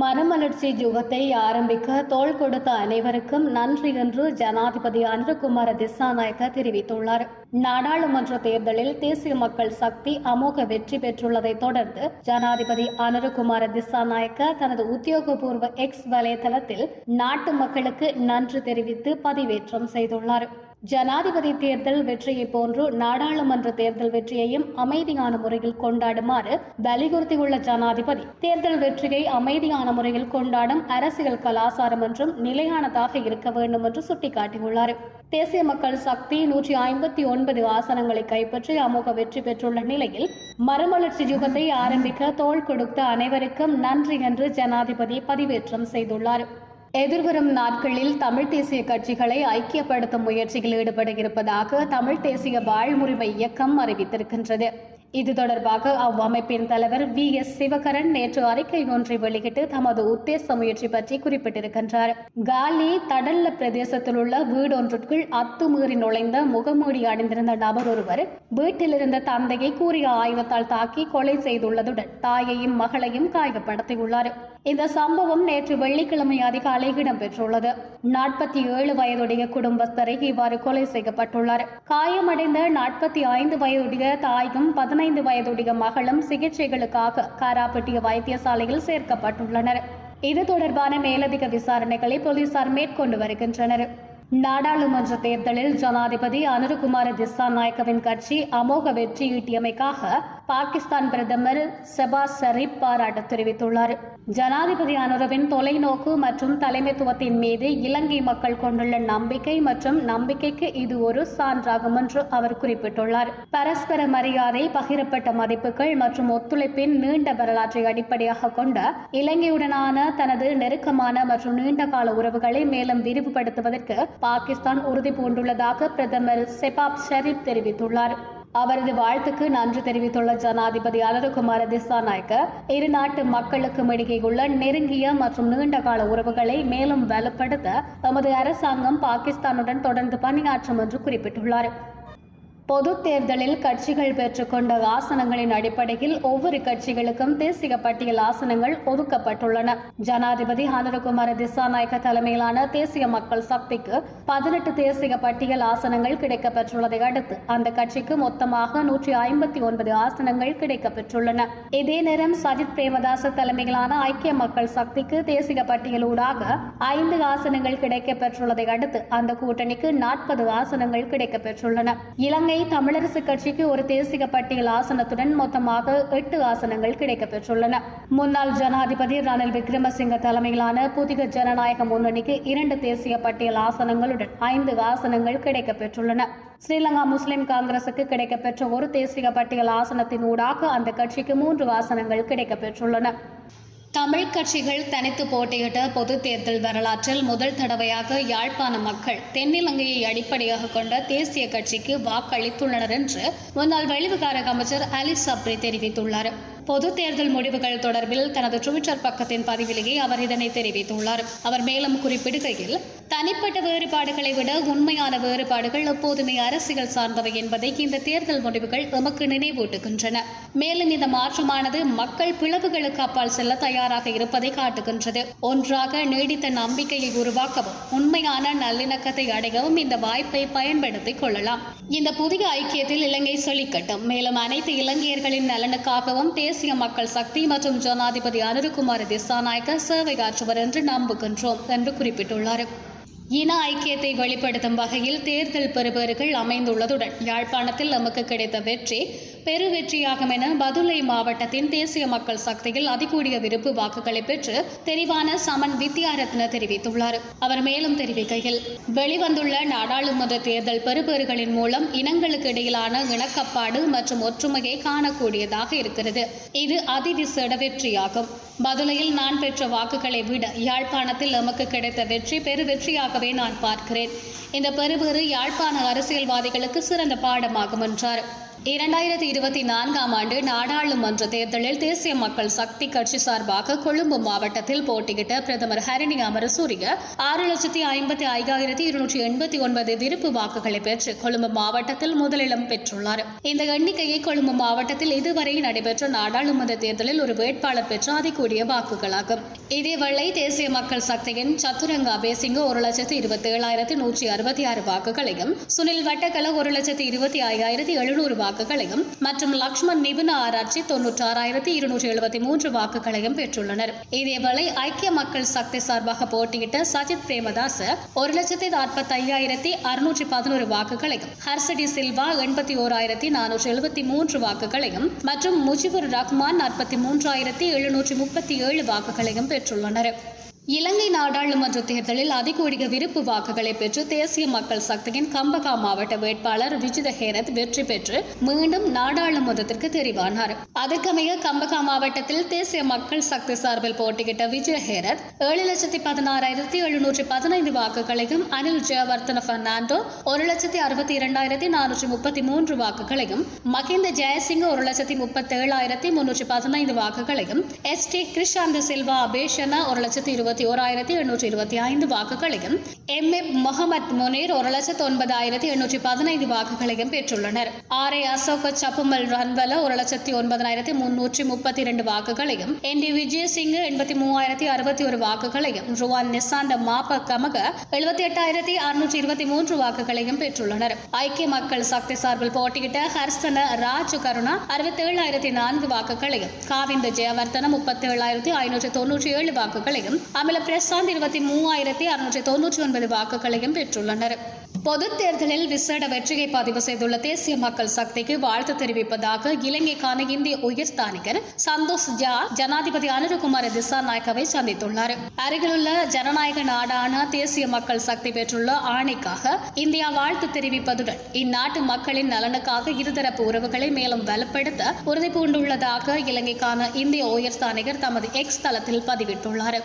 மனமலர்ச்சி யுகத்தை ஆரம்பிக்க தோள் கொடுத்த அனைவருக்கும் நன்றி என்று ஜனாதிபதி அனுரகுமார திசாநாயக்க தெரிவித்துள்ளார். நாடாளுமன்ற தேர்தலில் தேசிய மக்கள் சக்தி அமோக வெற்றி பெற்றுள்ளதை தொடர்ந்து ஜனாதிபதி அனுரகுமார திசாநாயக்க தனது உத்தியோகபூர்வ எக்ஸ் வலைதளத்தில் நாட்டு மக்களுக்கு நன்றி தெரிவித்து பதிவேற்றம் செய்துள்ளார். ஜனாதிபதி தேர்தல் வெற்றியை போன்று நாடாளுமன்ற தேர்தல் வெற்றியையும் அமைதியான முறையில் கொண்டாடுமாறு வலியுறுத்தியுள்ள ஜனாதிபதி தேர்தல் வெற்றியை அமைதியான முறையில் கொண்டாடும் அரசியல் கலாச்சாரம் என்றும் நிலையானதாக இருக்க வேண்டும் என்று சுட்டிக்காட்டியுள்ளார். தேசிய மக்கள் சக்தி நூற்றி ஐம்பத்தி ஒன்பது ஆசனங்களை கைப்பற்றி அமோக வெற்றி பெற்றுள்ள நிலையில் மறுமலர்ச்சி யுகத்தை ஆரம்பிக்க தோள் கொடுத்த அனைவருக்கும் நன்றி என்று ஜனாதிபதி பதிவேற்றம் செய்துள்ளார். எதிர்வரும் நாட்களில் தமிழ் தேசிய கட்சிகளை ஐக்கியப்படுத்தும் முயற்சியில் ஈடுபட இருப்பதாக தமிழ் தேசிய வாழ்முரிமை இயக்கம் அறிவித்திருக்கின்றது. இது தொடர்பாக அவ்வமைப்பின் தலைவர் வி. எஸ். சிவகரன் நேற்று அறிக்கை ஒன்றை வெளியிட்டு தமது உத்தேச முயற்சி பற்றி குறிப்பிட்டிருக்கின்றார். காலி தடல்ல பிரதேசத்தில் உள்ள வீடொன்றுக்குள் அத்துமீறி நுழைந்த முகமூடி அணிந்திருந்த நபர் ஒருவர் வீட்டிலிருந்த தந்தையை கூறிய ஆயுதத்தால் தாக்கி கொலை செய்துள்ளதுடன் தாயையும் மகளையும் காயப்படுத்தியுள்ளார். இந்த சம்பவம் நேற்று வெள்ளிக்கிழமை அதிகாலை இடம்பெற்றுள்ளது. நாற்பத்தி ஏழு வயதுடைய குடும்பஸ்தரை இவ்வாறு கொலை செய்யப்பட்டுள்ளார். காயமடைந்த நாற்பத்தி ஐந்து வயதுடைய தாயும் பதினைந்து வயதுடைய மகளும் சிகிச்சைகளுக்காக காராப்பட்டிய வைத்தியசாலையில் சேர்க்கப்பட்டுள்ளனர். இது தொடர்பான மேலதிக விசாரணைகளை போலீசார் மேற்கொண்டு வருகின்றனர். நாடாளுமன்ற தேர்தலில் ஜனாதிபதி அனுருகுமார திசாநாயக்கவின் கட்சி அமோக வெற்றி ஈட்டியமைக்காக பாகிஸ்தான் பிரதமர் செபாஸ் ஷரீப் பாராட்டு தெரிவித்துள்ளார். ஜனாதிபதி அனுரவின் தொலைநோக்கு மற்றும் தலைமைத்துவத்தின் மீது இலங்கை மக்கள் கொண்டுள்ள நம்பிக்கை மற்றும் நம்பிக்கைக்கு இது ஒரு சான்றாகும் என்று அவர் குறிப்பிட்டுள்ளார். பரஸ்பர மரியாதை பகிரப்பட்ட மதிப்புகள் மற்றும் ஒத்துழைப்பின் நீண்ட வரலாற்றை அடிப்படையாக கொண்ட இலங்கையுடனான தனது நெருக்கமான மற்றும் நீண்டகால உறவுகளை மேலும் விரிவுபடுத்துவதற்கு பாகிஸ்தான் உறுதி பூண்டுள்ளதாக பிரதமர் செபாப் ஷரீப் தெரிவித்துள்ளார். அவரது வாழ்த்துக்கு நன்றி தெரிவித்துள்ள ஜனாதிபதி அலருகுமார திசாநாயக்க இரு நாட்டு மக்களுக்கும் இடையே உள்ள நெருங்கிய மற்றும் நீண்டகால உறவுகளை மேலும் வலுப்படுத்த தமது அரசாங்கம் பாகிஸ்தானுடன் தொடர்ந்து பணியாற்றும் என்று குறிப்பிட்டுள்ளார். பொது தேர்தலில் கட்சிகள் பெற்றுக்கொண்ட ஆசனங்களின் அடிப்படையில் ஒவ்வொரு கட்சிகளுக்கும் தேசிய பட்டியல் ஆசனங்கள் ஒதுக்கப்பட்டுள்ளன. ஜனாதிபதி ஹனரகுமார திசாநாயக்க தலைமையிலான தேசிய மக்கள் சக்திக்கு பதினெட்டு தேசிய பட்டியல் ஆசனங்கள் கிடைக்கப்பெற்றுள்ளதை அடுத்து அந்த கட்சிக்கு மொத்தமாக நூற்றி ஐம்பத்தி ஒன்பது ஆசனங்கள் கிடைக்கப்பெற்றுள்ளன. இதே நேரம் சஜித் பிரேமதாச தலைமையிலான ஐக்கிய மக்கள் சக்திக்கு தேசிய பட்டியலூடாக ஐந்து ஆசனங்கள் கிடைக்கப்பெற்றுள்ளதை அடுத்து அந்த கூட்டணிக்கு நாற்பது ஆசனங்கள் கிடைக்கப்பெற்றுள்ளன. இலங்கை தமிழரசு கட்சிக்கு ஒரு தேசிய பட்டியல் ஆசனத்துடன் மொத்தமாக எட்டு ஆசனங்கள் கிடைக்கப்பெற்றுள்ளன. முன்னாள் ஜனாதிபதி ரணில் விக்ரமசிங்க தலைமையிலான புதிய ஜனநாயக முன்னணிக்கு இரண்டு தேசிய பட்டியல் ஆசனங்களுடன் ஐந்து ஆசனங்கள் கிடைக்கப்பெற்றுள்ளன. ஸ்ரீலங்கா முஸ்லிம் காங்கிரசுக்கு கிடைக்கப்பெற்ற ஒரு தேசிய பட்டியல் ஆசனத்தின் ஊடாக அந்த கட்சிக்கு மூன்று ஆசனங்கள் கிடைக்கப்பெற்றுள்ளன. தமிழ் கட்சிகள் தனித்து போட்டியிட்ட பொது தேர்தல் வரலாற்றில் முதல் தடவையாக யாழ்ப்பாண மக்கள் தென்னிலங்கையை அடிப்படையாக கொண்ட தேசிய கட்சிக்கு வாக்களித்துள்ளனர் என்று முன்னாள் வெளிவிகார அமைச்சர் அலி சப்ரி தெரிவித்துள்ளார். பொது தேர்தல் முடிவுகள் தொடர்பில் தனது ட்விட்டர் பக்கத்தின் பதிவிலேயே அவர் இதனை தெரிவித்துள்ளார். அவர் மேலும் குறிப்பிடுகையில் தனிப்பட்ட வேறுபாடுகளை விட உண்மையான வேறுபாடுகள் எப்போதுமே அரசியல் சார்ந்தவை என்பதை இந்த தேர்தல் முடிவுகள் எமக்கு நினைவூட்டுகின்றன. மேலும் இந்த மாற்றமானது மக்கள் பிளவுகளுக்கு அப்பால் செல்ல தயாராக இருப்பதை காட்டுகின்றது. ஒன்றாக நீடித்த நம்பிக்கையை உருவாக்கவும் உண்மையான நல்லிணக்கத்தை அடையவும் இந்த வாய்ப்பை பயன்படுத்திக் கொள்ளலாம். இந்த புதிய ஐக்கியத்தில் இலங்கை செழிக்கட்டும் மேலும் அனைத்து இலங்கையர்களின் நலனுக்காகவும் தேசிய மக்கள் சக்தி மற்றும் ஜனாதிபதி அனுருகுமார் திசாநாயக்க சேவையாற்றுவர் என்று நம்புகின்றோம் என்று குறிப்பிட்டுள்ளார். இன ஐக்கியத்தை வெளிப்படுத்தும் வகையில் தேர்தல் பெறுபவர்கள் அமைந்துள்ளதுடன் யாழ்ப்பாணத்தில் நமக்கு கிடைத்த வெற்றி பெருவெற்றியாகும் என பதுளை மாவட்டத்தின் தேசிய மக்கள் சக்தியில் அதிகூடிய விருப்பு வாக்குகளை பெற்று தெரிவான சமன் வித்யாரத்ன தெரிவித்துள்ளார். அவர் மேலும் தெரிவிக்கையில் வெளிவந்துள்ள நாடாளுமன்ற தேர்தல் பெறுபேறுகளின் மூலம் இனங்களுக்கு இடையிலான இணக்கப்பாடு மற்றும் ஒற்றுமையை காணக்கூடியதாக இருக்கிறது. இது அதிவிசேட வெற்றியாகும். பதுளையில் நான் பெற்ற வாக்குகளை விட யாழ்ப்பாணத்தில் நமக்கு கிடைத்த வெற்றி பெரு வெற்றியாகவே நான் பார்க்கிறேன். இந்த பெறுபேறு யாழ்ப்பாண அரசியல்வாதிகளுக்கு சிறந்த பாடமாகும் என்றார். இரண்டாயிரத்தி இருபத்தி நான்காம் ஆண்டு நாடாளுமன்ற தேர்தலில் தேசிய மக்கள் சக்தி கட்சி சார்பாக கொழும்பு மாவட்டத்தில் போட்டியிட்ட பிரதமர் ஹரணி அமரசூரிய ஆறு லட்சத்தி ஐம்பத்தி ஐயாயிரத்தி இருநூற்றி எண்பத்தி ஒன்பது விருப்பு வாக்குகளை பெற்று கொழும்பு மாவட்டத்தில் முதலிடம் பெற்றுள்ளார். இந்த எண்ணிக்கையை கொழும்பு மாவட்டத்தில் இதுவரை நடைபெற்ற நாடாளுமன்ற தேர்தலில் ஒரு வேட்பாளர் பெற்ற அதிகூடிய வாக்குகளாகும். இதேவேளை தேசிய மக்கள் சக்தியின் சத்துரங்க அபேசிங்க ஒரு லட்சத்து இருபத்தி ஏழாயிரத்தி நூற்றி அறுபத்தி ஆறு வாக்குகளையும் சுனில் வட்டக்கல ஒரு லட்சத்தி இருபத்தி ஐயாயிரத்தி எழுநூறு வாக்குகளையும் மற்றும் லக்ஷ்மண் நிபுண ஆராய்ச்சி தொன்னூற்றி ஆறாயிரத்தி இருநூற்றி எழுபத்தி மூன்று வாக்குகளையும் பெற்றுள்ளனர். இதேவேளை ஐக்கிய மக்கள் சக்தி சார்பாக போட்டியிட்ட சஜித் பிரேமதாச ஒரு லட்சத்தி நாற்பத்தி ஐயாயிரத்தி அறுநூற்றி பதினோரு வாக்குகளையும் ஹர்சடி சில்வா எண்பத்தி ஓராயிரத்தி நானூற்றி எழுபத்தி மூன்று வாக்குகளையும் மற்றும் முஜிபுர் ரஹ்மான் நாற்பத்தி மூன்றாயிரத்தி எழுநூற்றி முப்பத்தி ஏழு வாக்குகளையும் பெற்றுள்ளனர். இலங்கை நாடாளுமன்ற தேர்தலில் அதிகூடிய விருப்பு வாக்குகளை பெற்று தேசிய மக்கள் சக்தியின் கம்பகா மாவட்ட வேட்பாளர் ரிஜித ஹேரத் வெற்றி பெற்று மீண்டும் நாடாளுமன்றத்திற்கு தெரிவானார். அதற்கமைய கம்பகா மாவட்டத்தில் தேசிய மக்கள் சக்தி சார்பில் போட்டியிட்ட விஜய ஹேரத் ஏழு லட்சத்தி பதினாறாயிரத்தி எழுநூற்றி பதினைந்து வாக்குகளையும் அனில் ஜெயவர்தன பெர்னாண்டோ ஒரு லட்சத்தி அறுபத்தி இரண்டாயிரத்தி நானூற்றி முப்பத்தி மூன்று வாக்குகளையும் மகிந்த ஜெயசிங்க ஒரு லட்சத்தி முப்பத்தி ஏழாயிரத்தி முன்னூற்றி பதினைந்து வாக்குகளையும் எஸ் டி கிருஷாந்த சில்வா அபேஷனா ஒரு லட்சத்தி இருபது இருபத்தி ஓராயிரத்தி எண்ணூற்றி இருபத்தி ஐந்து வாக்குகளையும் எம் எப் முகமது முனீர் ஒரு லட்சத்து ஒன்பதாயிரத்தி எண்ணூற்றி பதினைந்து வாக்குகளையும் பெற்றுள்ளனர். ஆர். ஏ அசோக சப்புமல் ரன்வல ஒரு லட்சத்தி ஒன்பதாயிரத்தி முன்னூற்றி முப்பத்தி இரண்டு வாக்குகளையும் என் டி விஜயசிங் எண்பத்தி மூவாயிரத்தி அறுபத்தி ஒரு வாக்குகளையும் ருவான் நிசாந்த மாப கமக எழுபத்தி எட்டாயிரத்தி அறுநூற்றி இருபத்தி மூன்று வாக்குகளையும் பெற்றுள்ளனர். ஐக்கிய மக்கள் சக்தி சார்பில் போட்டியிட்ட ஹர்சன ராஜ் கருணா அறுபத்தி ஏழாயிரத்தி நான்கு வாக்குகளையும் காவிந்த ஜெயவர்தன முப்பத்தி ஏழாயிரத்தி ஐநூற்றி தொன்னூற்றி ஏழு வாக்குகளையும் அமல பிரசாந்த் இருபத்தி மூவாயிரத்தி அறுநூற்றி தொன்னூற்றி ஒன்பது வாக்குகளையும் பெற்றுள்ளனர். பொதுத் தேர்தலில் விசேட வெற்றியை பதிவு செய்துள்ள தேசிய மக்கள் சக்திக்கு வாழ்த்து தெரிவிப்பதாக இலங்கைக்கான இந்திய உயர்ஸ்தானிகர் சந்தோஷ் ஜா ஜனாதிபதி அனுரகுமார திசாநாயக்கவை சந்தித்துள்ளார் அருகிலுள்ள ஜனநாயக நாடான தேசிய மக்கள் சக்தி பெற்றுள்ள ஆணைக்காக இந்தியா வாழ்த்து தெரிவிப்பதுடன் இந்நாட்டு மக்களின் நலனுக்காக இருதரப்பு உறவுகளை மேலும் வலுப்படுத்த உறுதி பூண்டுள்ளதாக இலங்கைக்கான இந்திய உயர்ஸ்தானிகர் தமது எக்ஸ் தளத்தில் பதிவிட்டுள்ளார்.